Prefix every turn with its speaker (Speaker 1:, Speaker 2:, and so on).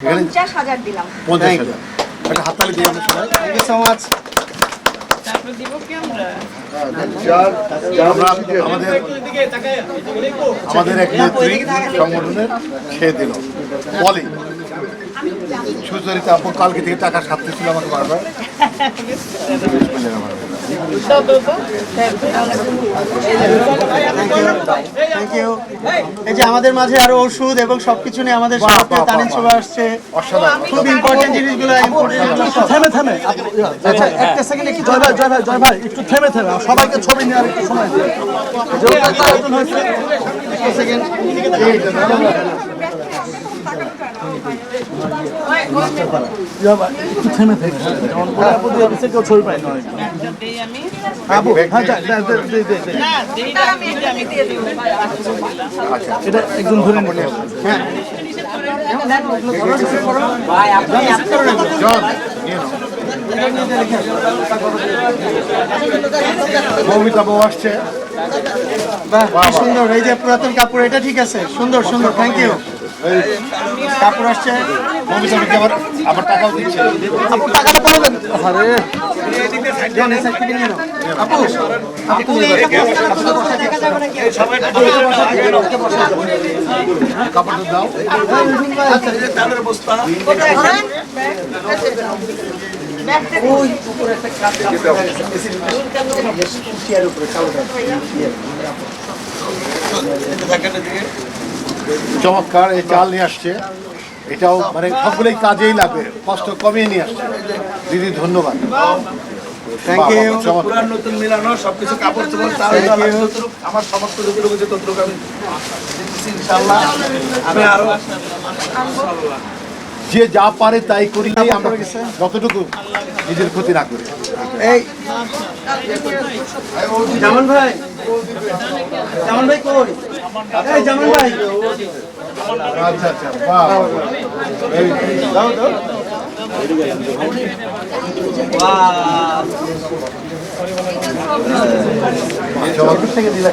Speaker 1: এখানে
Speaker 2: পঞ্চাশ হাজার দিলাম।
Speaker 1: পঞ্চাশ হাজার। একটা হাততালি দিই আমরা সবাই।
Speaker 3: থ্যাংক ইউ সো মাচ
Speaker 4: তারপর দিব কি আমরা?
Speaker 1: আমরা আমাদের এক নেত্রী সংগঠনের খেয়ে দিল। বলি সুচরিতা আপু কালকে থেকে টাকা সাথে ছিল আমাকে বারবার।
Speaker 4: দাও
Speaker 3: থ্যাংক ইউ এই যে আমাদের মাঝে আরও ওষুধ এবং সবকিছু নিয়ে আমাদের সাথে
Speaker 1: বাহ,
Speaker 3: তানিম আসছে।
Speaker 1: অসাধারণ।
Speaker 3: খুব ইম্পর্টেন্ট জিনিসগুলো
Speaker 5: থেমে থেমে। আচ্ছা একটা সেকেন্ড একটু জয় ভাই জয় ভাই জয় ভাই একটু থেমে থেমে। সবাইকে ছবি নিয়ে আর একটু সময় দিন। যেহেতু
Speaker 1: মৌমিতা বউ আসছে
Speaker 3: সুন্দর। এই যে পুরাতন কাপড়, এটা ঠিক আছে। সুন্দর সুন্দর। থ্যাংক ইউ কাপড় আসছে
Speaker 1: আবার আবার টাকাও দিচ্ছে।
Speaker 5: টাকাটা আরে।
Speaker 1: দাও। চমৎকার এই চাল নিয়ে আসছে। এটাও মানে সবগুলোই কাজেই লাগবে কষ্ট কমিয়ে নিয়ে আসছে। দিদি ধন্যবাদ।
Speaker 3: থ্যাংক ইউ
Speaker 6: পুরান নতুন মিলানো সবকিছু কাপড় চোপড় চাল
Speaker 3: Thank
Speaker 6: ডাল
Speaker 3: you.
Speaker 6: যতটুকু আমার সমস্ত যতটুকু যে ততটুকু আমি ইনশাআল্লাহ। আমি আরও
Speaker 1: যে যা পারে তাই করি আমরা যতটুকু নিজের ক্ষতি না করি।
Speaker 3: এই জামান ভাই জামান ভাই কই? ভাই
Speaker 1: আচ্ছা আচ্ছা বাহ বাহ, বাহ। দাও দাও চমৎকার।